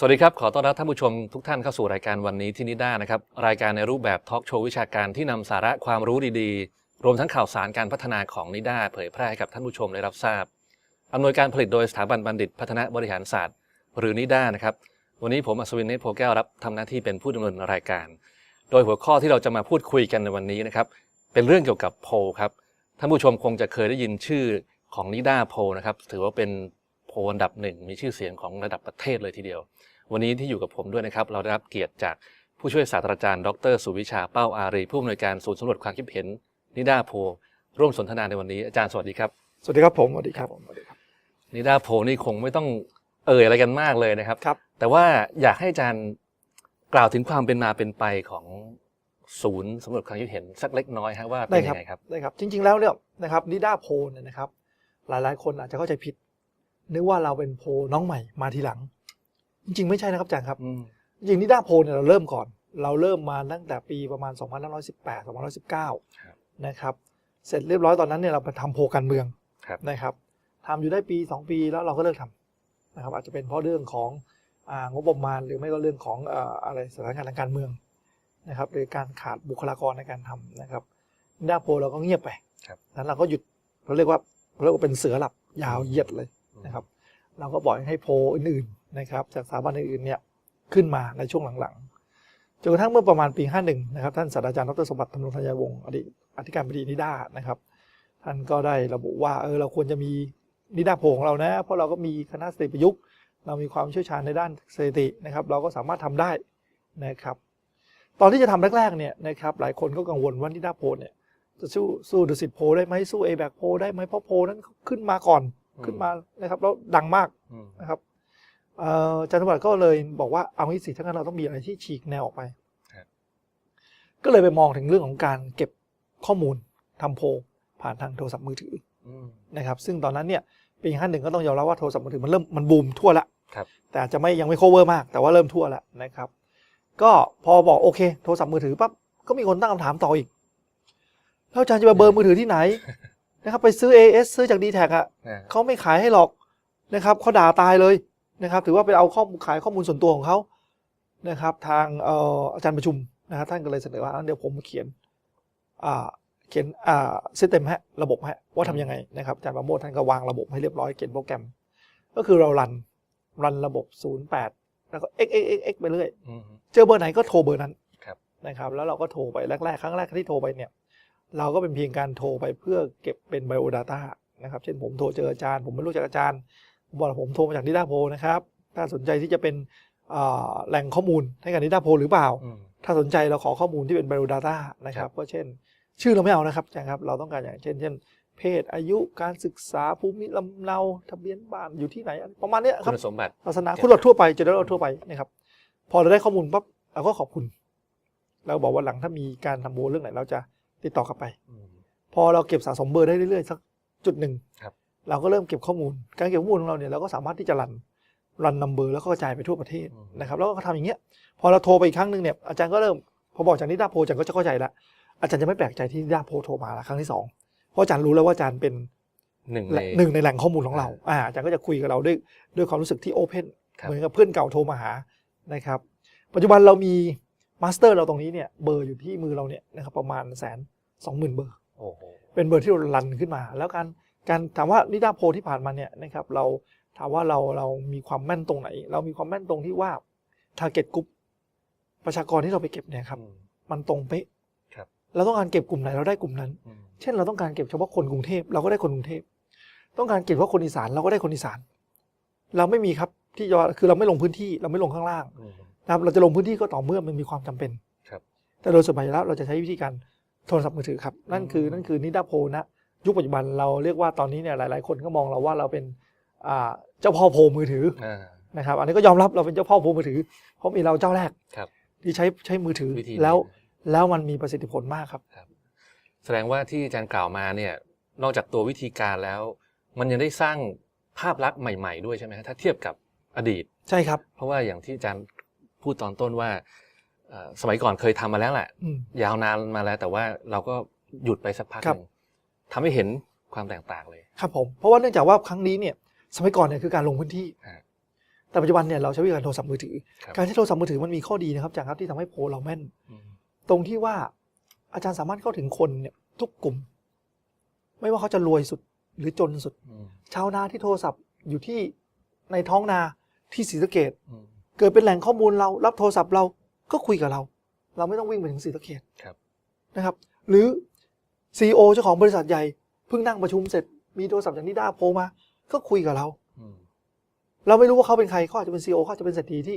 สวัสดีครับ ขอต้อนรับท่านผู้ชมทุกท่านเข้าสู่รายการวันนี้ที่นิด้านะครับ รายการในรูปแบบทอล์กโชว์วิชาการที่นำสาระความรู้ดีๆ รวมทั้งข่าวสารการพัฒนาของนิด้าเผยแพร่ให้กับท่านผู้ชมได้รับทราบอำนวยการผลิตโดยสถาบันบัณฑิต พัฒนาบริหารศาสตร์ หรือนิด้านะครับ วันนี้ผมอัศวินเนตโพแก้วรับทำหน้าที่เป็นผู้ดำเนินรายการ โดยหัวข้อที่เราจะมาพูดคุยกันในวันนี้นะครับ เป็นเรื่องเกี่ยวกับโพลครับ ท่านผู้ชมคงจะเคยได้ยินชื่อของนิด้าโพลนะครับ ถือว่าเป็น โพลอันดับหนึ่งมีชื่อเสียงของระดับประเทศเลยทีเดียว วันนี้ที่อยู่กับผมด้วยนะครับ เราได้รับเกียรติจากผู้ช่วยศาสตราจารย์ ดร สุวิชาเป้าอารีผู้อำนวยการศูนย์สำรวจความคิดเห็น นิด้าโพลร่วมสนทนาในวันนี้อาจารย์สวัสดีครับสวัสดีครับผมสวัสดีครับสวัสดีครับนิด้าโพลนี่คงไม่ต้องเอ่ยอะไรกันมากเลยนะครับครับ แต่ว่าอยากให้อาจารย์กล่าวถึงความเป็นมาเป็นไปของศูนย์สำรวจความคิดเห็นสักเล็กน้อยฮะว่าเป็นยังไงครับได้ครับ จริง ๆ แล้วเนี่ยนะครับนิด้าโพลเนี่ยนะครับ หลายๆ คนอาจจะเข้าใจผิด นึกว่าเราเป็นโพลน้องใหม่มาทีหลัง จริงๆไม่ใช่นะครับอาจารย์ครับอืมจริงๆนิด้าโพลเนี่ยเราเริ่มก่อน เราเริ่มมาตั้งแต่ปีประมาณ 2518 2519 นะครับ เสร็จเรียบร้อยตอนนั้นเนี่ยเราไปทำโพลการเมืองครับนะครับทำอยู่ได้ปี 2 ปีแล้วเราก็เลิกทำนะครับ อาจจะเป็นเพราะเรื่องของอางบประมาณหรือไม่ก็เรื่องของเอ่ออะไรสถานการณ์ทางการเมืองนะครับหรือการขาดบุคลากรในการทำนะครับด้าโพลเราก็เงียบไปครับนั้นเราก็หยุดเราเรียกว่าเราเรียกว่าเป็นเสือหลับยาวเหยียดเลย นะครับ เราก็ปล่อยให้โพอื่นๆนะครับ จากสถาบันอื่นๆเนี่ยขึ้นมาในช่วงหลังๆจนกระทั่งเมื่อประมาณปี 51 นะครับ ท่านศาสตราจารย์ดรสมบัติธรรมรงธัญวงศ์อดีตอธิการบดีนิด้านะครับ ท่านก็ได้ระบุว่าเออเราควรจะมีนิดาโพของเรานะ เพราะเราก็มีคณะสถิติประยุกต์ เรามีความเชี่ยวชาญในด้านสถิตินะครับ เราก็สามารถทำได้นะครับ ตอนที่จะทำแรกๆเนี่ยนะครับหลายคนก็กังวลว่านิดาโพเนี่ยจะสู้สู้ดุสิตโพได้ไหมสู้เอแบกโพได้ไหมเพราะโพนั้นขึ้นมาก่อน ขึ้นมานะครับแล้วดังมากอืมนะครับเอ่ออาจารย์สมบัติก็เลยบอกว่าเอางี้สิถ้างั้นเราต้องมีอะไรที่ฉีกแนวออกไป ก็เลยไปมองถึงเรื่องของการเก็บข้อมูลทำโพลผ่านทางโทรศัพท์มือถืออืมนะครับ ซึ่งตอนนั้นเนี่ยปีห้าหนึ่งก็ต้องยอมรับว่าโทรศัพท์มือถือมันเริ่มมันบูมทั่วละครับแต่อาจจะไม่ยังไม่ cover มาก แต่ว่าเริ่มทั่วแล้วนะครับ ก็พอบอกโอเค โทรศัพท์มือถือปั๊บก็มีคนตั้งคำถามต่ออีกแล้วอาจารย์จะไปเบอร์มือถือที่ไหน นะครับไปซื้อ AS ซื้อจาก d t แทอะอ่าเขาไม่ขายให้หรอกนะครับเขาด่าตายเลยนะครับ ถือว่าไปเอาข้อมูลขายข้อมูลส่วนตัวของเขานะครับ ทางเอ่ออาจารย์ประชุมนะครับท่านก็เลยเสนอว่างั้นเดี๋ยวผมเขียนอ่าเขียนอ่าซิสเต็มฮะระบบฮะว่าทำยังไงนะครับอาจารย์ประโมทท่านก็วางระบบให้เรียบร้อยเขียนโปรแกรม ก็คือเรารันรันระบบ 08 แล้วก็ x x x x ไปเรื่อยอืมเจอเบอร์ไหนก็โทรเบอร์นั้นครับนะครับ แล้วเราก็โทรไปแรกๆครั้งแรกที่โทรไปเนี่ย เราก็เป็นเพียงการโทรไปเพื่อเก็บเป็น Bio Data นะครับ เช่นผมโทรเจออาจารย์ ผมไม่รู้จักอาจารย์ ผมบอกว่าผมโทรมาจากนิดาโพนะครับ ถ้าสนใจที่จะเป็นอ่าแหล่งข้อมูลให้กับนิดาโพหรือเปล่าอืมถ้าสนใจเราขอข้อมูลที่เป็น Bio Data นะครัครับบก็เช่น ชื่อเราไม่เอานะครับอาจารย์ครับ เราต้องการอย่างเช่น เช่น เพศ อายุ การศึกษา ภูมิลำเนา ทะเบียนบ้าน อยู่ที่ไหน ประมาณเนี้ยคคุรับณสมบัติศาสนาคุณเราทั่วไปจะได้เราทั่วไปนะครับ พอเราได้ข้อมูลปั๊บเราก็ขอบคุณ เราบอกว่าหลังถ้ามีการทำโมเรื่องไหนเราจะ ติดต่อกลับไปอืมพอเราเก็บสะสมเบอร์ได้เรื่อยๆสักจุดหนึ่งครับเราก็เริ่มเก็บข้อมูล การเก็บข้อมูลของเราเนี่ยเราก็สามารถที่จะรันรันนัมเบอร์แล้วก็กระจายไปทั่วประเทศนะครับแล้วก็ทำอย่างเงี้ยพอเราโทรไปอีกครั้งหนึ่งเนี่ยอาจารย์ก็เริ่มพอบอกจากนิดาโพลอาจารย์ก็จะเข้าใจละอาจารย์จะไม่แปลกใจที่นิดาโพลโทรมาละครั้งที่สองเพราะอาจารย์รู้แล้วว่าอาจารย์เป็นหนึ่งแหในล่งหนึ่งในแหล่งข้อมูลของเราอ่าอาจารย์ก็จะคุยกับเราด้วยด้วยความรู้สึกที่โอเพนครับเหมือนกับเพื่อนเก่าโทรมาหานะครับ ปัจจุบันเรามี มาสเตอร์เราตรงนี้เนี่ยเบอร์อยู่ที่มือเราเนี่ยนะครับประมาณแสนสองหมื่นเบอร์โอ้โหเป็นเบอร์ที่เรารันขึ้นมา แล้วการการถามว่านิดาโพลที่ผ่านมาเนี่ยนะครับเราถามว่าเราเรามีความแม่นตรงไหน เรามีความแม่นตรงที่ว่า target group ประชากรที่เราไปเก็บเนี่ยครับอืมมันตรงเป๊ะครับเราต้องการเก็บกลุ่มไหนเราได้กลุ่มนั้นอืมเช่นเราต้องการเก็บเฉพาะคนกรุงเทพเราก็ได้คนกรุงเทพต้องการเก็บเฉพาะคนอีสานเราก็ได้คนอีสาน เราไม่มีครับที่จะคือเราไม่ลงพื้นที่เราไม่ลงข้างล่างอืม นะครับเราจะลงพื้นที่ก็ต่อเมื่อมันมีความจำเป็นครับแต่โดยส่วนใหญ่แล้วเราจะใช้วิธีการโทรศัพท์มือถือครับ นั่นคืออืมนั่นคือนิดาโพลนะยุคปัจจุบันเราเรียกว่าตอนนี้เนี่ยหลาย ๆ คนก็มองเราว่าเราเป็นอ่าเจ้าพ่อโพลมือถืออ่านะครับอันนี้ก็ยอมรับเราเป็นเจ้าพ่อโพลมือถือเพราะมีเราเจ้าแรกครับที่ใช้ใช้มือถือวิธีนี้แล้วแล้วมันมีประสิทธิผลมากครับ แสดงว่าที่อาจารย์กล่าวมาเนี่ยนอกจากตัววิธีการแล้ว มันยังได้สร้างภาพลักษณ์ใหม่ ๆ ด้วยใช่ไหมฮะถ้าเทียบกับอดีต ใช่ครับ เพราะว่าอย่างที่อาจารย์ พูดตอนต้นว่าเอ่อสมัยก่อนเคยทำมาแล้วแหละอืมยาวนานมาแล้ว แต่ว่าเราก็หยุดไปสักพักครัหบนึ่งทำให้เห็นความแตกต่างเลย ครับผม เพราะว่าเนื่องจากว่าครั้งนี้เนี่ย สมัยก่อนเนี่ยคือการลงพื้นที่ฮะแต่ปัจจุบันเนี่ยเราใช้วิธีการโทรศัพท์มือถือครับการใช้โทรศัพท์มือถือมันมีข้อดีนะครับอาจารย์ครับที่ทำให้โพลเราแม่นอืมตรงที่ว่าอาจารย์สามารถเข้าถึงคนเนี่ยทุกกลุ่ม ไม่ว่าเขาจะรวยสุดหรือจนสุดอืมชาวนาที่โทรศัพท์อยู่ที่ในท้องนาที่ศรีสะเกดอืม เกิดเป็นแหล่งข้อมูลเรารับโทรศัพท์เราก็คุยกับเรา เราไม่ต้องวิ่งไปถึงศรีสะเกดครับ นะครับ หรือซีอเจ้าของบริษัทใหญ่เพิ่งนั่งประชุมเสร็จมีโทรศัพท์จากนิด้าโพลมา ก็คุยกับเรา อืมเราไม่รู้ว่าเขาเป็นใครเขาอาจจะเป็นซีอเขาอาจจะเป็นเศรษฐีที่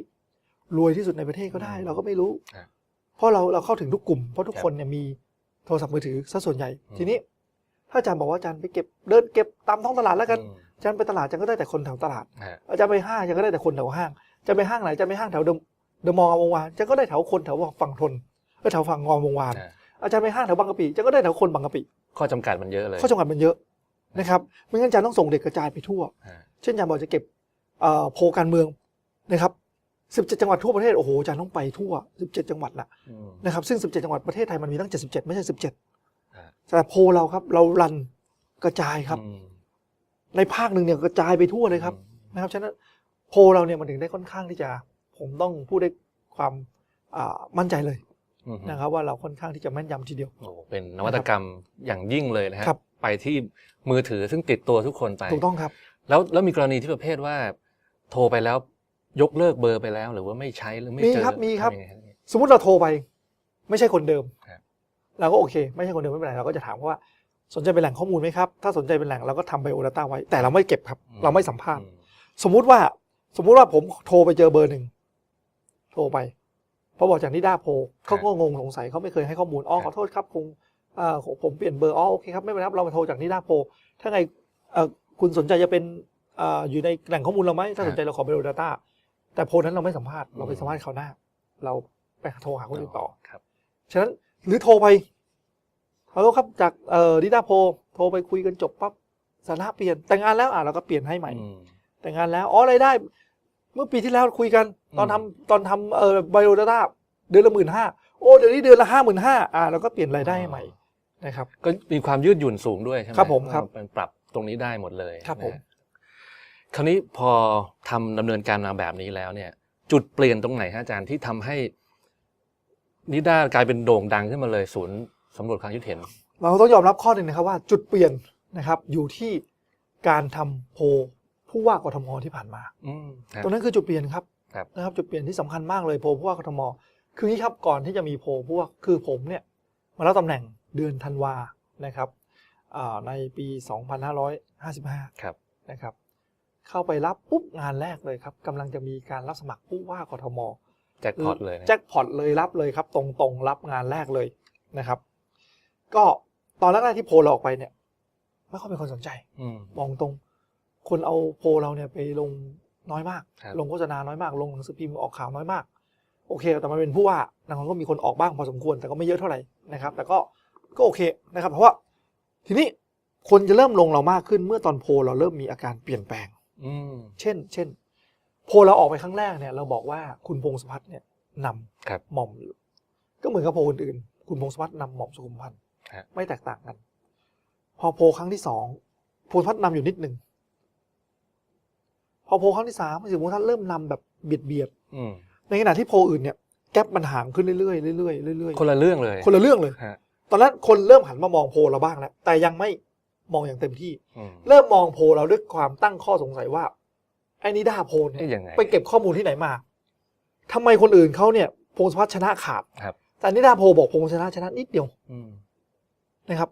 รวยที่สุดในประเทศก็ได้ เราก็ไม่รู้ ครับเพราะเราเราเข้าถึงทุกกลุ่มเพราะทุกครับคนเนี่ยมีโทรศัพท์มือถือซะส่วนใหญ่ อืม ทีนี้ ถ้าอาจารย์บอกว่าอาจารย์ไปเก็บเดินเก็บตามท้องตลาดแล้วกันอืมอาจารย์ไปตลาดอาจารย์ก็ได้แต่คนแถวตลาด ฮะอาจารย์ไปห้างอาจารย์ก็ได้แต่คนแถวห้างอา จารย์ไปห้างไหนอาจารย์ไปห้างแถวเดอะเดอะมอลล์วงวานอาจารย์ก็ได้แถวคนแถวฝั่งทนก็แถวฝั่งงอมวงวานฮะอาจารย์ไปห้างแถวบางกะปิอาจารย์ก็ได้แถวคนบางกะปิข้อจำกัดมันเยอะเลย ข้อจำกัดมันเยอะนะครับไม่งั้นอาจารย์ต้องส่งเด็กกระจายไปทั่วฮะเช่นอาจารย์บอกจะเก็บเอ่อโพลการเมืองนะครับ17 จังหวัดทั่วประเทศโอ้โหอาจารย์ต้องไปทั่ว 17 จังหวัดนะอืมนะครับซึ่ง 17 จังหวัดประเทศไทยมันมีตั้ง 77 ไม่ใช่ 17ฮะแต่โพลเราครับเรารันกระจายครับอืมในภาคหนึ่งเนี่ยกระจายไปทั่วเลยครับอืมนะครับฉะนั้น โพลเราเนี่ยมันถึงได้ค่อนข้างที่จะ ผมต้องพูดได้ความอ่ามั่นใจเลยอืมนะครับว่าเราค่อนข้างที่จะแม่นยำทีเดียวโอ้เป็นนวัตกรรมอย่างยิ่งเลยนะฮะครับไปที่มือถือซึ่งติดตัวทุกคนไปถูกต้องครับ แล้วแล้วมีกรณีที่ประเภทว่า โทรไปแล้วยกเลิกเบอร์ไปแล้ว หรือว่าไม่ใช้หรือไม่มีเจอครับมีครับทำยังไงฮะสมมุติเราโทรไป ไม่ใช่คนเดิมครับเราก็โอเค ไม่ใช่คนเดิมไม่เป็นไรเราก็จะถามเขาว่าสนใจเป็นแหล่งข้อมูลไหมครับ ถ้าสนใจเป็นแหล่งเราก็ทำไบโอดาต้าไว้ แต่เราไม่เก็บครับ เราไม่สัมภาษณ์อืมสมมุติว่า สมมุติว่าผมโทรไปเจอเบอร์หนึ่งโทรไปพอบอกจากนิด้าโพลเขาก็งงสงสัยเขาไม่เคยให้ข้อมูลอ๋อขอโทษครับคงอ่าผมเปลี่ยนเบอร์อ๋อโอเคครับไม่เป็นไรครับเรามาโทรจากนิด้าโพลถ้าไงเอ่อคุณสนใจจะเป็นอ่าอยู่ในแหล่งข้อมูลเราไหมถ้าสนใจเราขอไบโอดาต้าแต่โพลนั้นเราไม่สัมภาษณ์เราไปสัมภาษณ์เขาวหน้า เราไปโทรหาคนอื่นต่อครับฉะนั้นหรือโทรไปฮัลโหลครับจากเอ่อดิดาโพโทรไปคุยกันจบปั๊บสถานะเปลี่ยนแต่งงานแล้วอะเราก็เปลี่ยนให้ใหม่อืมแต่งงานแล้วอ๋อรายได้ เมื่อปีที่แล้วคุยกัน ตอนอืทำมตอนทำเอ่อไบโอดาต้าเดือนละหมื่นห้าโอ้เดี๋ยวนี้เดือนละห้าหมื่นห้าอ่าเราก็เปลี่ยนรายได้ให้ใหม่นะครับ ก็มีความยืดหยุ่นสูงด้วยใช่ไหมครับผมครับมันปรับตรงนี้ได้หมดเลยครับผม นะคราวนี้พอทำดำเนินการมาแบบนี้แล้วเนี่ย จุดเปลี่ยนตรงไหนฮะอาจารย์ที่ทำให้นิด้ากลายเป็นโด่งดังขึ้นมาเลยศูนย์สำรวจความคิดเห็น เราต้องยอมรับข้อหนึ่งนะครับว่าจุดเปลี่ยนนะครับอยู่ที่การทำโพล ผู้ว่ากทมที่ผ่านมาอืมครับตรงนั้นคือจุดเปลี่ยนครับครับนะครับจุดเปลี่ยนที่สำคัญมากเลยโพลผู้ว่ากทม คืออย่างนี้ครับก่อนที่จะมีโพลผู้ว่าคือผมเนี่ยมารับตำแหน่งเดือนธันวานะครับอ่าในปี 2555ครับนะครับเข้าไปรับปุ๊บงานแรกเลยครับกำลังจะมีการรับสมัครผู้ว่ากทมแจ็คพอตเลยนะแจ็คพอตเลยรับเลยครับ ตรงๆรับงานแรกเลยนะครับ ก็ตอนแรกๆที่โพลเราออกไปเนี่ย ไม่ค่อยมีคนสนใจอืมมองตรง คนเอาโพลเราเนี่ยไปลงน้อยมาก ครับ ลงโฆษณาน้อยมาก ลงหนังสือพิมพ์ออกข่าวน้อยมาก โอเค แต่มันเป็นผู้ว่าดังนั้นก็มีคนออกบ้างพอสมควร แต่ก็ไม่เยอะเท่าไหร่นะครับ แต่ก็ก็โอเคนะครับ เพราะว่าทีนี้คนจะเริ่มลงเรามากขึ้นเมื่อตอนโพลเราเริ่มมีอาการเปลี่ยนแปลง อืม เช่น เช่น โพลเราออกไปครั้งแรกเนี่ยเราบอกว่าคุณพงศพัฒน์เนี่ยนำครับหม่อมอยู่ก็เหมือนกับโพลอื่นๆคุณพงศพัฒน์นำหม่อมสุขุมพันธ์ฮะ ไม่แตกต่างกัน พอโพลครั้งที่สองพงศพัฒน์นำอยู่นิดหนึ่ง พอโพลครั้งที่สามคุณพงศพัฒน์เริ่มนำแบบเบียดเบียดอืมๆในขณะที่โพลอื่นเนี่ยแกลบมันห่างขึ้นเรื่อยๆเรื่อยๆเรื่อยคนละเรื่องเลยๆคนละเรื่องเลยฮะตอนนั้นคนเริ่มหันมามองโพลเราบ้างแล้วแต่ยังไม่มองอย่างเต็มที่อืมเริ่มมองโพลเราด้วยความตั้งข้อสงสัยว่าไอ้นิด้าโพลเนี่ยเอ๊ะยังไงไปเก็บข้อมูลที่ไหนมาทำไมคนอื่นเขาเนี่ยพงศพัฒน์ชนะขาดครับแต่นิดาโพลบอกพงศชนะชนะนิดเดียวอืมนะครับ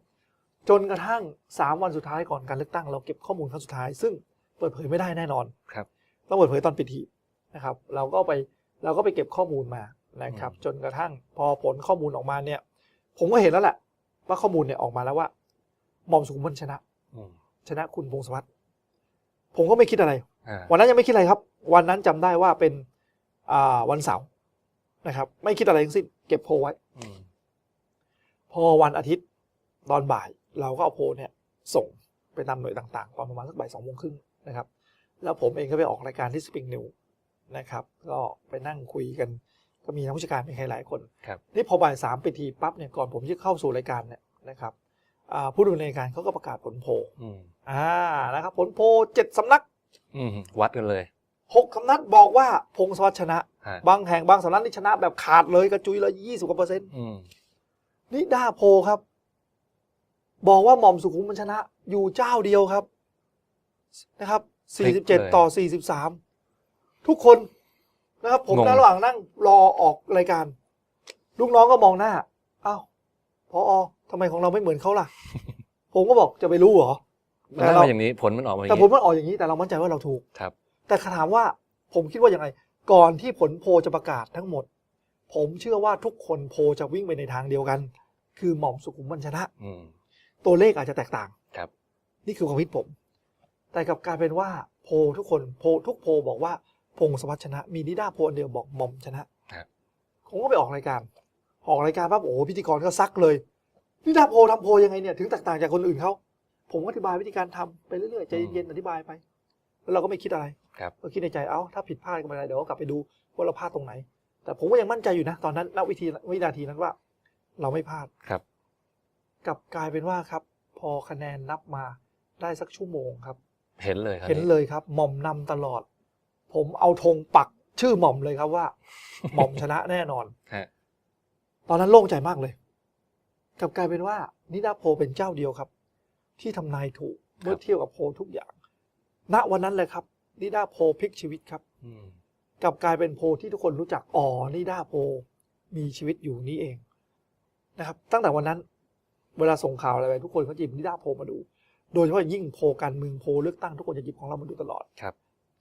จนกระทั่งสามวันสุดท้ายก่อนการเลือกตั้ง เราเก็บข้อมูลครั้งสุดท้าย ซึ่ง เปิดเผยไม่ได้แน่นอนครับ ต้องเปิดเผยตอนปิดหีบนะครับ เราก็ไปเราก็ไปเก็บข้อมูลมานะครับอืมจนกระทั่งพอผลข้อมูลออกมาเนี่ย ผมก็เห็นแล้วแหละว่าข้อมูลเนี่ยออกมาแล้วว่าหม่อมสุขุมพันธ์ชนะอืมชนะคุณพงศวัตรผมก็ไม่คิดอะไรอ่าวันนั้นยังไม่คิดอะไรครับ วันนั้นจำได้ว่าเป็นอ่าวันเสาร์นะครับ ไม่คิดอะไรทั้งสิ้นเก็บโพลไว้อืมพอวันอาทิตย์ตอนบ่าย เราก็เอาโพลเนี่ย ส่งไปตามหน่วยต่าง ๆ ตอนประมาณสักบ่ายสองโมงครึ่ง นะครับ แล้วผมเองก็ไปออกรายการที่สปริงนิวนะครับ ก็ไปนั่งคุยกัน ก็มีนักวิชาการมีใครหลายคนครับนี่พอบ่ายสามปิดทีปั๊บเนี่ยก่อนผมจะเข้าสู่รายการเนี่ยนะครับอ่าผู้ดำเนินรายการเขาก็ประกาศผลโพลอืมอ่านะครับ ผลโพลเจ็ดสำนักอืมวัดกันเลยหกสำนักบอกว่าพงศวัชชนะฮะบางแห่งบางสำนักนี่ชนะแบบขาดเลยกระจุยเลยยี่สิบกว่าเปอร์เซ็นต์อืมนิดาโพลครับ บอกว่าหม่อมสุขุมมันชนะ อยู่เจ้าเดียวครับ นะครับ 47 ต่อ 43 ทุกคนนะครับ ผมงงนั่งระหว่างนั่งรอออกรายการ ลูกน้องก็มองหน้าอ้าวพออทำไมของเราไม่เหมือนเขาล่ะ ผมก็บอกจะไปรู้เหรอมันได้มาอย่างนี้ผลมันออกมาอย่าแต่งผมนี้มันออกอย่างนี้แต่เรามั่นใจว่าเราถูกครับ แต่ถามว่าผมคิดว่าอย่างไรก่อนที่ผลโพลจะประกาศทั้งหมด ผมเชื่อว่าทุกคนโพลจะวิ่งไปในทางเดียวกัน คือหม่อมสุขุมมันชนะอืมตัวเลขอาจจะแตกต่างครับ นี่คือความคิดผม แต่กลับกลายเป็นว่าโพลทุกคนโพลทุกโพลบอกว่าพงศวัชชนะ มีนิด้าโพลอันเดียวบอกหม่อมชนะครับผมก็ไปออกรายการออกรายการปั๊บโอ้โหพิธีกรก็ซักเลยนิด้าโพลทำโพลยังไงเนี่ยถึงแตกต่างจากคนอื่นเขาผมก็อธิบายวิธีการทำไปเรื่อยๆใจเย็นๆอธิบายไป แล้วเราก็ไม่คิดอะไรครับก็คิดในใจเอ้าถ้าผิดพลาดก็ไม่เป็นไรเดี๋ยวก็กลับไปดูว่าเราพลาดตรงไหน แต่ผมก็ยังมั่นใจอยู่นะ ตอนนั้นณวิธีวินาทีนั้นว่า เราไม่พลาดครับกลับกลายเป็นว่าครับ พอคะแนนนับมาได้สักชั่วโมงครับ เห็นเลยครับเห็นเลยครับ หม่อมนำตลอด ผมเอาธงปักชื่อหม่อมเลยครับว่า หม่อมชนะแน่นอนฮะตอนนั้นโล่งใจมากเลยกลับกลายเป็นว่า นิดาโพลเป็นเจ้าเดียวครับ ที่ทำนายถูกเมื่อเทียบกับโพลทุกอย่าง ณวันนั้นเลยครับ นิดาโพลพลิกชีวิตครับอืมกลับกลายเป็นโพลที่ทุกคนรู้จักอ๋อนิดาโพลมีชีวิตอยู่นี้เองนะครับ ตั้งแต่วันนั้น เวลาส่งข่าวอะไรไปทุกคนก็หยิบนิดาโพลมาดู โดยเฉพาะยิ่งโพลการเมืองโพลเลือกตั้งทุกคนจะหยิบของเรามาดูตลอดครับ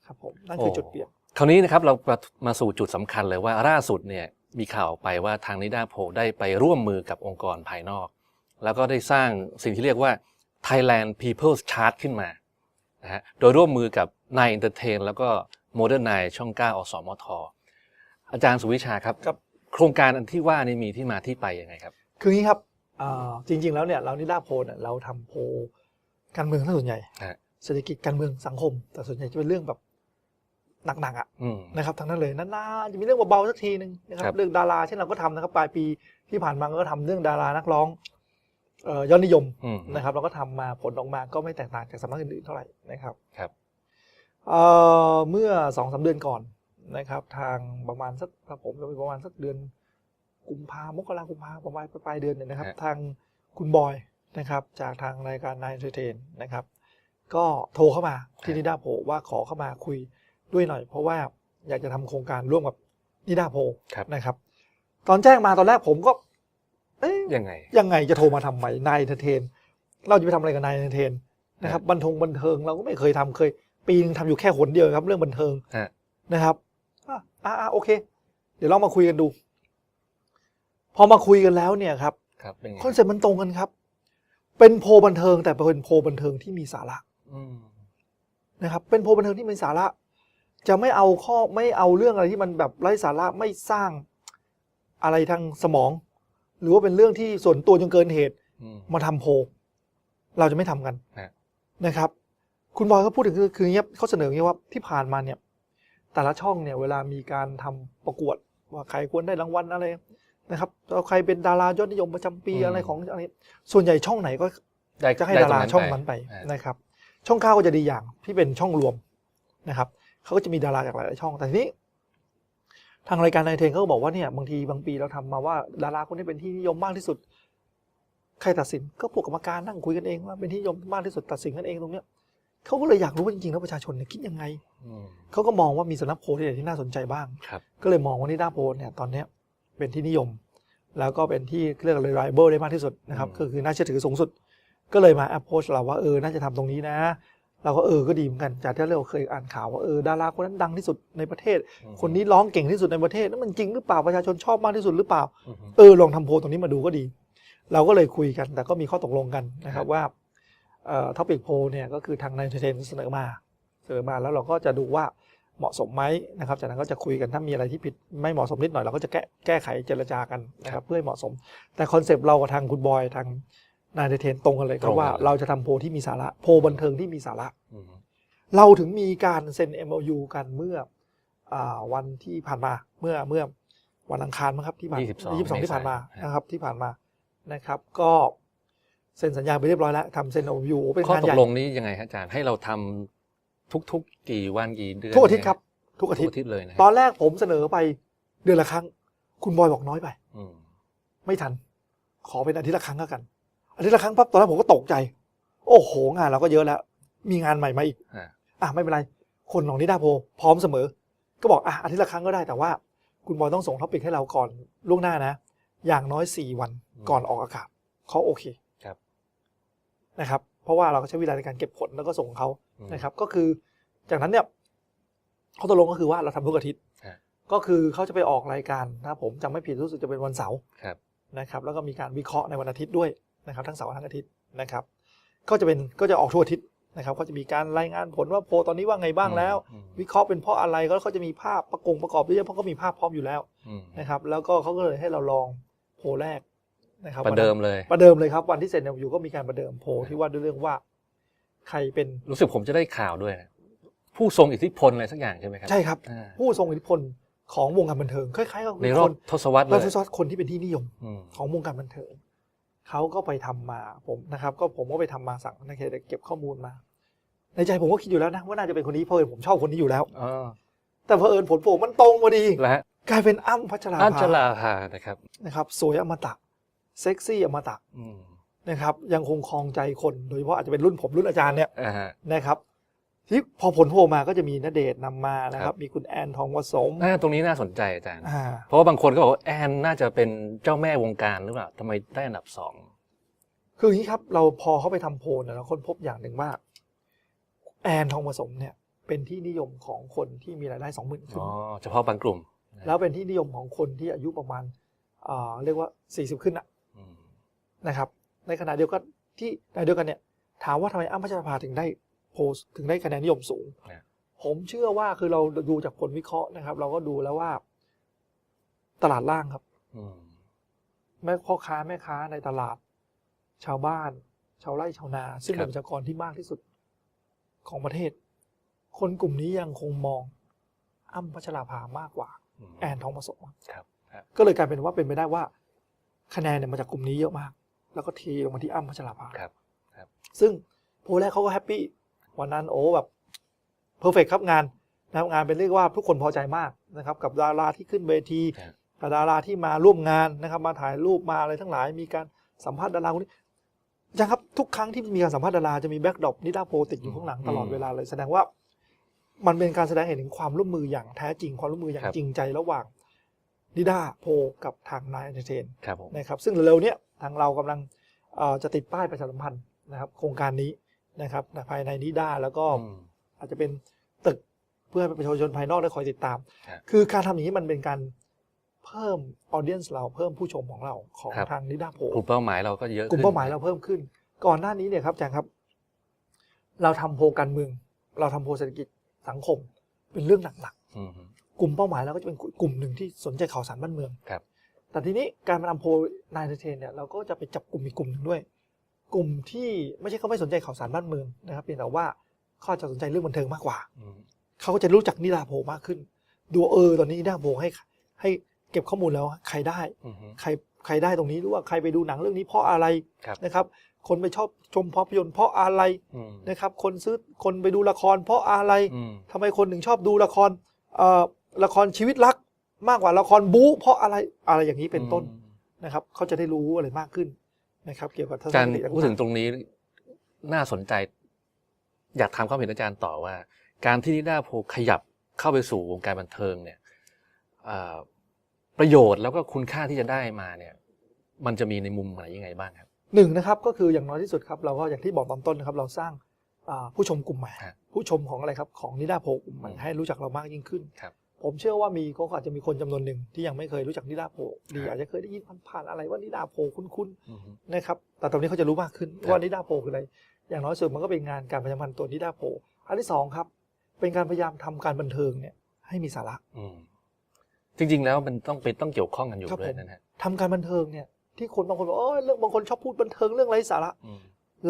ครับผมนั่นคือจุดเปลี่ยนคราวนี้นะครับเรามามาสู่จุดสำคัญเลยว่าล่าสุดเนี่ยมีข่าวออกไปว่าทางนิดาโพลได้ไปร่วมมือกับองค์กรภายนอก แล้วก็ได้สร้างสิ่งที่เรียกว่า Thailand People's Chart ขึ้นมานะฮะโดยร่วมมือกับนายเอนเตอร์เทนแล้วก็ Modern นช่อง9อสมทอาจารย์สุวิชาครับครับ โครงการอันที่ว่านี่มีที่มาที่ไปยังไงครับ คืองี้ครับอ่าจริงๆแล้วเนี่ยเรานิดาโพลเนี่ยเราทำโพล การเมืองถ้าส่วนใหญ่ฮะเศรษฐกิจการเมืองสังคม แต่ส่วนใหญ่จะเป็นเรื่องแบบหนักๆอะอืมนะครับทั้งนั้นเลยนานๆจะมีเรื่องเบาๆสักทีหนึ่งนะคครัรับบเรื่องดาราเช่นเราก็ทำนะครับปลายปีที่ผ่านมาก็ทำเรื่องดารานักร้องเอ่อยอดนิยมอืมนะครับ เราก็ทำมาผลออกมาก็ไม่แตกต่างจากสำนักอื่นๆเท่าไหร่นะครับครับเอ่อเมื่อสองสาเดือนก่อนนะครับ ทางประมาณสักถ้าผมจะไปประมาณสักเดือนกุมภามกรากุมภาประมาณปลายเดือนเนี่ยนะครับฮะทางคุณบอย นะครับจากทางรายการนายเทเทนนะครับ ก็โทรเข้ามาที่นิดาโพลว่าขอเข้ามาคุยด้วยหน่อย เพราะว่าอยากจะทำโครงการร่วมกับนิดาโพลครับนะครับ ตอนแจ้งมาตอนแรกผมก็ เอ๊ยยังไง ยังไงจะโทรมาทำไมนายเทเทน เราจะไปทำอะไรกับนายเทเทนนะครับบันทงบันเทิงเราก็ไม่เคยทำเคย ปีนึงทำอยู่แค่หนเดียวครับ เรื่องบันเทิงฮะนะครับอะอะอะโอเค เดี๋ยวเรามาคุยกันดู พอมาคุยกันแล้วเนี่ยครับครับเป็นไงคอนเซ็ปต์มันตรงกันครับ เป็นโพลบันเทิงแต่เป็นโพลบันเทิงที่มีสาระอืมนะครับ เป็นโพลบันเทิงที่มีสาระ จะไม่เอาข้อไม่เอาเรื่องอะไรที่มันแบบไร้สาระไม่สร้างอะไรทางสมอง หรือว่าเป็นเรื่องที่ส่วนตัวจนเกินเหตุอืม มาทำโพลเราจะไม่ทำกันฮะ นะครับ คุณบอยเขาพูดถึงคือคืออย่างเงี้ยเขาเสนออย่างเงี้ยว่าที่ผ่านมาเนี่ย แต่ละช่องเนี่ยเวลามีการทำประกวดว่าใครควรได้รางวัลอะไร นะครับแล้วใครเป็นดารายอดนิยมประจำปีอืม อะไรของอะไรส่วนใหญ่ช่องไหนก็ได้จะให้ได้ดาราตงช่องนั้นไปฮะนะครับ ช่องเก้าก็จะดีอย่างที่เป็นช่องรวมนะครับเขาก็จะมีดาราจากหลาย ๆ ช่องแต่ทีนี้ ทางรายการนายเทนเขาก็บอกว่าเนี่ยบางทีบางปีเราทำมาว่าดาราคนนี้เป็นที่นิยมมากที่สุด ใครตัดสินก็พวกกรรมการนั่งคุยกันเองว่าเป็นที่นิยมมากที่สุดตัดสินกันเองตรงเนี้ยเขาก็เลยอยากรู้ว่าจริง ๆ แล้วประชาชนเนี่ยคิดยังไง อืมเขาก็มองว่ามีสำนักโพลที่ไหนที่น่าสนใจบ้าง ครับ ก็เลยมองว่านิด้าโพลเนี่ยตอนเนี้ย เป็นที่นิยม แล้วก็เป็นที่เรียกอะไร reliable ได้มากที่สุดนะครับอืมก็คือน่าเชื่อถือสูงสุด ก็เลยมา approach เราว่าเออน่าจะทำตรงนี้นะ เราก็เออก็ดีเหมือนกันจากที่เราเคยอ่านข่าวว่าเออดาราคนนั้นดังที่สุดในประเทศอืมคนนี้ร้องเก่งที่สุดในประเทศนั่นมันจริงหรือเปล่าประชาชนชอบมากที่สุดหรือเปล่าอืมเออลองทำโพลตรงนี้มาดูก็ดี เราก็เลยคุยกัน แต่ก็มีข้อตกลงกันนะคครัรับบว่าเอ่อท็อปิกโพลเนี่ยก็คือทางนายเทนเสนอมาเสนอมาแล้วเราก็จะดูว่า เหมาะสมไหมนะครับ จากนั้นก็จะคุยกันถ้ามีอะไรที่ผิดไม่เหมาะสมนิดหน่อยเราก็จะแก้แก้ไขเจรจากันนะครับเพื่อให้เหมาะสม แต่คอนเซปต์เรากับทางคุณบอยทางนายเทนตรงกันเลยครับว่าเราจะทำโพลที่มีสาระโพลบันเทิงที่มีสาระอืมเราถึงมีการเซ็น MOU กันเมื่ออาวันที่ผ่านมาเมื่อเมื่อวันอังคารมั้งครับที่ผ่าน22 22ที่ผ่านมาเมษายนนะครับที่ผ่านมานะครับ ก็เซ็นสัญญาไปเรียบร้อยแล้วทำเซ็น MOU เป็นข้องานตใหกญ่ลงนี้ยังไงครับอาจารย์ให้เราทำ ทุกๆ กี่วันกี่เดือนทุกอาทิตย์ครับ ทุกอาทิตทุกย์อาทิตย์เลยนะตอนแรกผมเสนอไปเดือนละครั้ง คุณบอยบอกน้อยไปอืมไม่ทัน ขอเป็นอาทิตย์ละครั้งก็กัน อาทิตย์ละครั้งปั๊บตอนแรกผมก็ตกใจ โอ้โหงานเราก็เยอะแล้ว มีงานใหม่มาอีกอ่าอะไม่เป็นไร คนของนิดาโพพร้อมเสมอ ก็บอกอะอาทิตย์ละครั้งก็ได้แต่ว่า คุณบอยต้องส่งท็อปิกให้เราก่อนล่วงหน้านะ อย่างน้อยสี่วันก่อนออกอากาศเขาโอเคครับนะครับ เพราะว่าเราก็ใช้เวลาในการเก็บผลแล้วก็ส่งเขาอืมนะครับ ก็คือจากนั้นเนี่ยข้อตกลงก็คือว่าเราทำทุกอาทิตย์ฮะก็คือเขาจะไปออกรายการถ้าผมจำไม่ผิดรู้สึกจะเป็นวันเสาร์ครับนะครับ แล้วก็มีการวิเคราะห์ในวันอาทิตย์ด้วยนะครับ ทั้งเสาร์ทั้งอาทิตย์นะครับ ก็จะเป็นก็จะออกทุกอาทิตย์นะครับก็จะมีการรายงานผลว่าโพลตอนนี้ว่าไงบ้างแล้วอืมวิเคราะห์เป็นเพราะอะไรก็เขาจะมีภาพประกงประกอบด้วยเพราะก็มีภาพพร้อมอยู่แล้วอืมนะครับ แล้วก็เขาก็เลยให้เราลองโพลแรก นะครับประเดิมเลยประเดิมเลยครับวันที่เซ็นอยู่ก็มีการประเดิมโพลที่ว่าด้วยเรื่องว่า ใครเป็นรู้สึกผมจะได้ข่าวด้วยนะผู้ทรงอิทธิพลอะไรสักอย่างใช่ไหมครัใช่ครับอ่าผู้ทรงอิทธิพลของวงการบันเทิงคล้ายๆกับในรอคบนทศวรรษเลเรายทศวรรษคนที่เป็นที่นิยมอืมของวงการบันเทิงเขาก็ไปทำมาผมนะครับ ก็ผมก็ไปทำมาสั่งนักเเก็บข้อมูลมา ในใจผมก็คิดอยู่แล้วนะว่าน่าจะเป็นคนนี้เพราะเอิญผมชอบคนนี้อยู่แล้วอ๋อแต่เพอเอิญผลโผล่มันตรงพอดีแล้วฮะกลายเป็นอ้ำพัชราอัญภาชลาภานะครับนะครับ สวยอมตะ เซ็กซี่อมตะอืมนะครับ ยังคงครองใจคนโดยเฉพาะอาจจะเป็นรุ่นผมรุ่นอาจารย์เนี่ยอ่าฮะ นะครับที่พอผลโผล่มาก็จะมีนเดชน์นำมานะคครัรับ บ มีคุณแอนทองผสมอ่าตรงนี้น่าสนใจอาจารย์ อ่าเพราะว่าบางคนก็บอกว่าแอนน่าจะเป็นเจ้าแม่วงการหรือเปล่าทำไมได้อันดับสอง คืออย่างนี้ครับ เราพอเข้าไปทำโพลเนี่ยเราค้นพบอย่างหนึ่งว่าแอนทองผสมเนี่ย เป็นที่นิยมของคนที่มีรายได้สองหมื่นขึ้น อ๋อ เฉพาะบางกลุ่ม แล้วเป็นที่นิยมของคนที่อายุประมาณอ่าเรียกว่าสี่สิบขึ้นอะอืม นะครับ ในขณะเดียวกันที่ในเดียวกันเนี่ยถามว่าทำไมอ้ำพัชราภาถึงได้โพลถึงได้คะแนนนิยมสูง ผมเชื่อว่าคือเราดูจากผลวิเคราะห์นะครับ เราก็ดูแล้วว่า ตลาดล่างครับอืมแม่พ่อค้าแม่ค้าในตลาด ชาวบ้าน ชาวไร่ชาวนา ซึ่งเป็นประชากรที่มากที่สุดของประเทศ คนกลุ่มนี้ยังคงมอง อ้ำพัชราภามากกว่าอืมแอนทองผสมครับครับ ก็เลยกลายเป็นว่าเป็นไปได้ว่า คะแนนเนี่ยมาจากกลุ่มนี้เยอะมาก แล้วก็เทลงมาที่อ้ำพัชราภาครับ ซึ่งโพลแรกเขาก็แฮปปี้วันนั้นโอ้แบบเพอร์เฟกครับงานนะครับงานเป็นเรียกว่าทุกคนพอใจมากนะครับ กับดาราที่ขึ้นเวทีครับกับดาราที่มาร่วมงานนะครับ มาถ่ายรูปมาอะไรทั้งหลาย มีการสัมภาษณ์ดาราคนนี้ยังครับทุกครั้งที่มีการสัมภาษณ์ดาราจะมีแบ็กดรอปนิดาโพลติดอยู่ข้างหลังตลอดเวลาเลยแสดงว่า มันเป็นการแสดงให้เห็นถึงความร่วมมืออย่างแท้จริงความร่วมมืออย่างครับจริงใจระหว่างนิดาโพลกับทางนายเอนเตอร์เทนครับผมนะครับ ซึ่งเร็วๆเนี้ย ทางเรากำลังเอ่อจะติดป้ายประชาสัมพันธ์นะครับโครงการนี้นะครับภายในนิด้าแล้วก็อืมอาจจะเป็นตึกเพื่อให้ประชาชนภายนอกได้คอยติดตามครับคือการทำอย่างนี้มันเป็นการเพิ่มออเดียนส์เราเพิ่มผู้ชมของเราของครับทางนิด้าโพกลุ่มเป้าหมายเราก็เยอะกลุ่มขึ้นเป้าหมายเราเพิ่มขึ้น ก่อนหน้านี้เนี่ยครับอาจารย์ครับ เราทำโพลการเมือง เราทำโพลเศรษฐกิจสังคมเป็นเรื่องหลักๆอืมกลุ่มเป้าหมายเราก็จะเป็นกลุ่มหนึ่งที่สนใจข่าวสารบ้านเมืองครับ แต่ทีนี้การมาทำโพลนายเทนเนี่ยเราก็จะไปจับกลุ่มอีกกลุ่มหนึ่งด้วย กลุ่มที่ไม่ใช่เขาไม่สนใจข่าวสารบ้านเมืองนะครับเพียงแต่ว่าเขาอาจจะสนใจเรื่องบันเทิงมากกว่าอืมเขาก็จะรู้จักนิดาโพลมากขึ้น ดูเออตอนนี้นิดาโพลให้ให้เก็บข้อมูลแล้วใครได้อืมใครใครได้ตรงนี้หรือว่าใครไปดูหนังเรื่องนี้เพราะอะไรครับนะครับ คนไปชอบชมภาพยนตร์เพราะอะไรอืมนะครับ คนซื้อคนไปดูละครเพราะอะไรอืมทำไมคนถึงชอบดูละครเอ่อละครชีวิตรัก มากกว่าละครบู๊เพราะอะไรอะไรอย่างนี้เป็นต้นอืมนะครับ เขาจะได้รู้อะไรมากขึ้นนะครับ เกี่ยวกับทัศนอาจารย์คติต่างๆพูดถึงตรงนี้น่าสนใจ อยากถามความเห็นอาจารย์ต่อว่า การที่นิด้าโพลขยับเข้าไปสู่วงการบันเทิงเนี่ยอ่าประโยชน์แล้วก็คุณค่าที่จะได้มาเนี่ย มันจะมีในมุมไหนยังไงบ้างครับหนึ่งนะครับก็คืออย่างน้อยที่สุดครับเราก็อย่างที่บอกตอนต้นนะครับ เราสร้างอ่าผู้ชมกลุ่มใหม่ฮะผู้ชมของอะไรครับของนิดาโพลกลุ่มใหม่อืมให้รู้จักเรามากยิ่งขึ้นครับ ผมเชื่อว่ามีก็อาจจะมีคนจำนวนหนึ่งที่ยังไม่เคยรู้จักนิดาโพลดีฮะอาจจะเคยได้ยินผ่านๆอะไรว่านิดาโพลคุ้นอืมๆนะครับ แต่ตอนนี้เขาจะรู้มากขึ้นครับว่านิดาโพลคืออะไร อย่างน้อยสุดมันก็เป็นงานการประชาสัมพันธ์ตัวนิดาโพลอันที่สองครับ เป็นการพยายามทำการบันเทิงเนี่ยให้มีสาระอืมจริง ๆ แล้วมันต้องเป็นต้องเกี่ยวข้องกันอยู่ครับด้วยผมนะฮะทำการบันเทิงเนี่ยที่คนบางคนบอกโอ้ยเรื่องบางคนชอบพูดบันเทิงเรื่องไร้สาระอืม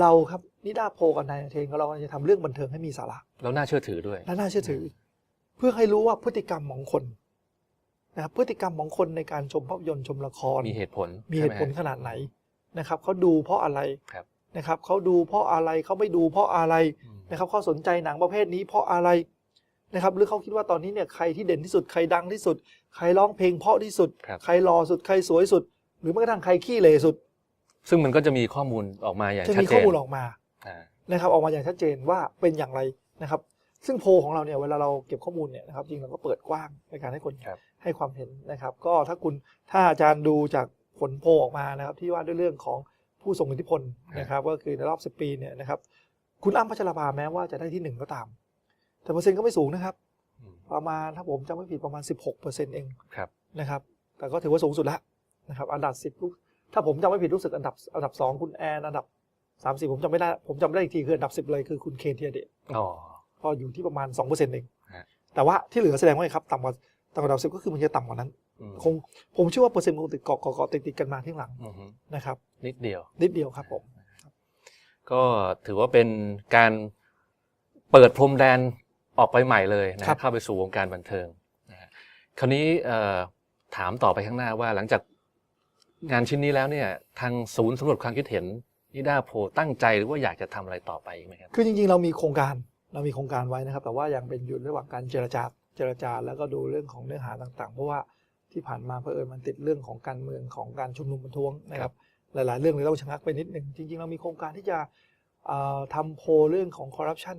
เราครับนิดาโพลกับนายเทนของเราจะทำเรื่องบันเทิงให้มีสาระแล้วน่าเชื่อถือด้วยและน่าเชื่อถือ เพื่อให้รู้ว่าพฤติกรรมของคนนะครับพฤติกรรมของคนในการชมภาพยนตร์ชมละครมีเหตุผลมีเหตุผลใช่ไมขนาดไหนนะครับเขาดูเพราะอะไรครับนะครับเขาดูเพราะอะไรเขาไม่ดูเพราะอะไรอืมนะครับเขาสนใจหนังประเภทนี้เพราะอะไรนะครับหรือเขาคิดว่าตอนนี้เนี่ยใครที่เด่นที่สุดใครดังที่สุด ใครร้องเพลงเพราะที่สุดครับใครหล่อสุดใครสวยสุด หรือแม้กระทั่งใครขี้เหร่สุด ซึ่งมันก็จะมีข้อมูลออกมาอย่างจะชัดมีเจข้อนมูลออกมาอ่านะครับออกมาอย่างชัดเจนว่าเป็นอย่างไรนะครับ ซึ่งโพลของเราเนี่ยเวลาเราเก็บข้อมูลเนี่ยนะครับจริงเราก็เปิดกว้างในการให้คนครับให้ความเห็นนะครับ ก็ถ้าคุณถ้าอาจารย์ดูจากผลโพลออกมานะครับ ที่ว่าด้วยเรื่องของผู้ทรงอิทธิพลนะครับ ก็คือในรอบ 10 ปีเนี่ยนะครับ คุณอ้ำพัชราภาแม้ว่าจะได้ที่หนึ่งก็ตาม แต่เปอร์เซ็นต์ก็ไม่สูงนะครับ อืมประมาณถ้าผมจำไม่ผิดประมาณ 16%เองครับ นะครับ แต่ก็ถือว่าสูงสุดแล้วนะครับ อันดับ 10ลูกถ้าผมจำไม่ผิดรู้สึกอันดับอันดับ 2 คุณแอนอันดับ30ผมจำไม่ได้ผมจำไม่ได้อีกทีคืออันดับ 10 เลยคือคุณเคนเทียเดชอ๋อ ก็อยู่ที่ประมาณ2%เองฮะแต่ว่าที่เหลือแสดงว่าไงครับต่ำกว่าต่ำกว่าอันดับ10ก็คือมันจะต่ำกว่านั้นอืมคงผมเชื่อว่าเปอร์เซ็นต์คงติดเกาะเกาะเกาะติดติดกันมาที่หลังอือฮึนะครับ นิดเดียว นิดเดียวครับผมก็ถือว่าเป็นการเปิดพรมแดนออกไปใหม่เลยนะฮะเข้าไปสู่วงการบันเทิงนะฮะคราวนี้เอ่อถามต่อไปข้างหน้าว่าหลังจากงานชิ้นนี้แล้วเนี่ยทางศูนย์สำรวจความคิดเห็นนิด้าโพลตั้งใจหรือว่าอยากจะทำอะไรต่อไปอีกไหมครับ คือจริงๆ เรามีโครงการ เรามีโครงการไว้นะครับ แต่ว่ายังเป็นอยู่ระหว่างการเจรจาเจรจาแล้วก็ดูเรื่องของเนื้อหาต่างๆ เพราะว่าที่ผ่านมาเผอิญมันติดเรื่องของการเมืองของการชุมนุมประท้วงนะครับ หลายๆ เรื่องเลยต้องชะงักไปนิดหนึ่งจริง ๆ เรามีโครงการที่จะเอ่อทำโพลเรื่องของคอร์รัปชัน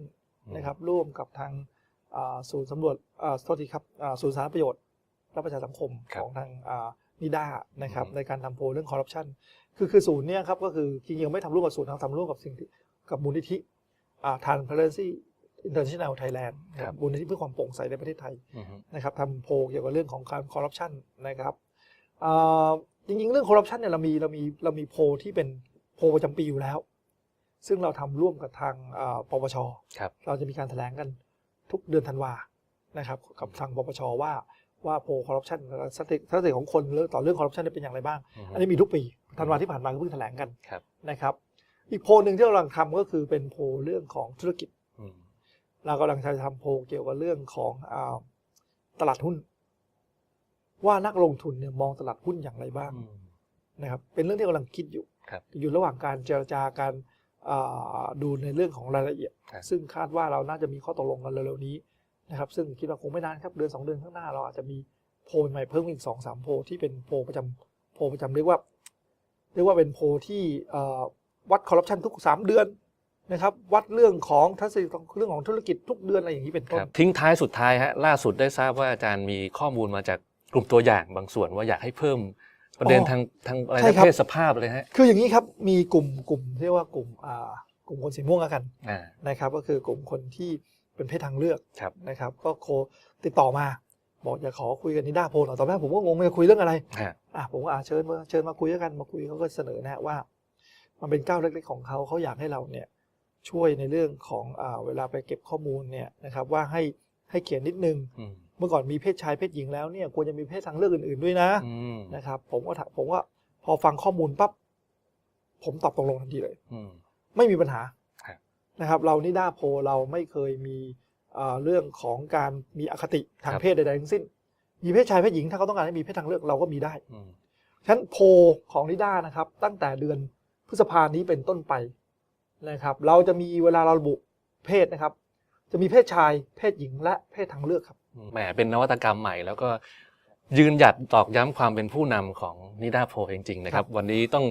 นะครับร่วมกับทางเอ่อศูนย์สำรวจเอ่อโทษทีครับเอ่อศูนย์สาธารณประโยชน์และประชาสังคมครับของทางอ่านิด้านะครับอืมในการทำโพลเรื่องคอร์รัปชันคือคือศูนย์เนี่ยครับก็คือจริงๆไม่ทำร่วมกับศูนย์เราทำร่วมกับสิ่งที่กับมูลนิธิอ่า Transparency International Thailand นะครับมูลนิธิเพื่อความโปร่งใสในประเทศไทยอือฮึนะครับทำโพลเกี่ยวกับเรื่องของการคอร์รัปชันนะครับอ่าจริงๆ เรื่องคอร์รัปชันเนี่ยเรามีเรามีเรามีโพลที่เป็นโพลประจำปีอยู่แล้ว ซึ่งเราทำร่วมกับทางอ่าปปชครับเราจะมีการแถลงกันทุกเดือนธันวานะครับกับทางปปชว่าว่าโพลคอร์รัปชันสถิติสถิติของคนเรื่องต่อเรื่องคอร์รัปชันเป็นอย่างไรบ้างอือฮึอันนี้มีทุกปีธันวาที่ผ่านมาก็เพิ่งแถลงกันครับนะครับ อีกโพลหนึ่งที่เรากำลังทำก็คือเป็นโพลเรื่องของธุรกิจอืม เรากำลังจะทำโพลเกี่ยวกับเรื่องของอาตลาดหุ้น ว่านักลงทุนเนี่ยมองตลาดหุ้นอย่างไรบ้างอืมนะครับเป็นเรื่องที่กำลังคิดอยู่ครับอยู่ระหว่างการเจรจาการอ่าดูในเรื่องของรายละเอียดครับซึ่งคาดว่าเราน่าจะมีข้อตกลงกันเร็วๆนี้นะครับ ซึ่งคิดว่าคงไม่นานครับเดือนสองเดือนข้างหน้าเราอาจจะมีโพลใหม่เพิ่มอีกสองสามโพลที่เป็นโพลประจำโพลประจำเรียกว่า เรียกว่าเป็นโพลที่เอ่อวัดคอร์รัปชันทุกสามเดือน นะครับวัดเรื่องของทัศนคติเรื่องของธุรกิจทุกเดือนอะไรอย่างนี้เป็นคต้นรับทิ้งท้ายสุดท้ายฮะล่าสุดได้ทราบว่าอาจารย์มีข้อมูลมาจากกลุ่มตัวอย่างบางส่วนว่าอยากให้เพิ่มประเด็นอ๋อทางทางอะไรใช่นะครับเพศสภาพเลยฮะคืออย่างนี้ครับมีกลุ่มกลุ่มเรียกว่ากลุ่มอ่ากลุ่มคนสีม่วงแล้วกันอ่านะครับก็คือกลุ่มคนที่เป็นเพศทางเลือกครับนะครับก็โคติดต่อมา บอกอยากขอคุยกันนิด้าโพลหน่อยตอนแรกผมก็งงว่าจะคุยเรื่องอะไรฮะอะผมก็อะเชิญมาเชิญมาคุยด้วยกันมาคุยเขาก็เสนอแนะว่า มันเป็นก้าวเล็กๆของเขาเขาอยากให้เราเนี่ย ช่วยในเรื่องของอ่าเวลาไปเก็บข้อมูลเนี่ยนะครับว่าให้ให้เขียนนิดนึงอืมเมื่อก่อนมีเพศชายเพศหญิงแล้วเนี่ยควรจะมีเพศทางเลือกอื่น ๆด้วยนะอืมนะครับผมก็ถามผมว่าพอฟังข้อมูลปั๊บผมตอบตกลงทันทีเลยอืมไม่มีปัญหาครับนะครับ เรานิด้าโพลเราไม่เคยมีเอ่อเรื่องของการมีอคติทางเพศใดๆทั้งสิ้น มีเพศชายเพศหญิงถ้าเขาต้องการให้มีเพศทางเลือกเราก็มีได้อืมฉะนั้นโพลของนิด้านะครับ ตั้งแต่เดือนพฤษภานี้เป็นต้นไป นะครับ เราจะมีเวลาเราระบุเพศนะครับ จะมีเพศชาย เพศหญิงและเพศทางเลือกครับ แหมเป็นนวัตกรรมใหม่แล้วก็ยืนหยัดตอกย้ำความเป็นผู้นำของนิดาโพลจริง ๆ นะครับ วันนี้ต้อง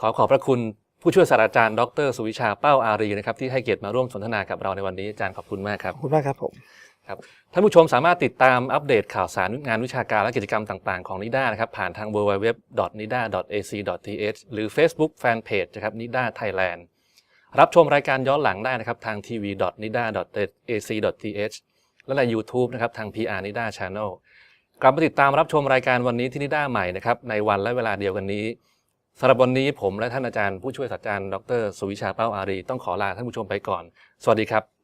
ขอขอบพระคุณผู้ช่วยศาสตราจารย์ ดร สุวิชาเป้าอารีนะครับที่ให้เกียรติมาร่วมสนทนากับเราในวันนี้อาจารย์ขอบคุณมากครับขอบคุณมากครับผมท่านผู้ชมสามารถติดตามอัปเดตข่าวสารงานวิชาการและกิจกรรมต่าง ๆ ของนิด้านะครับผ่านทาง www.nida.ac.th หรือ Facebook Fanpage นะครับ nida Thailand รับชมรายการย้อนหลังได้นะครับทาง tv.nida.ac.th และใน YouTube นะครับทาง PR Nida Channel กลับมาติดตามรับชมรายการวันนี้ที่นิด้าใหม่นะครับในวันและเวลาเดียวกันนี้สำหรับวันนี้ผมและท่านอาจารย์ผู้ช่วยศาสตราจารย์ดรสุวิชาเป้าอารี ต้องขอลาท่านผู้ชมไปก่อน สวัสดีครับ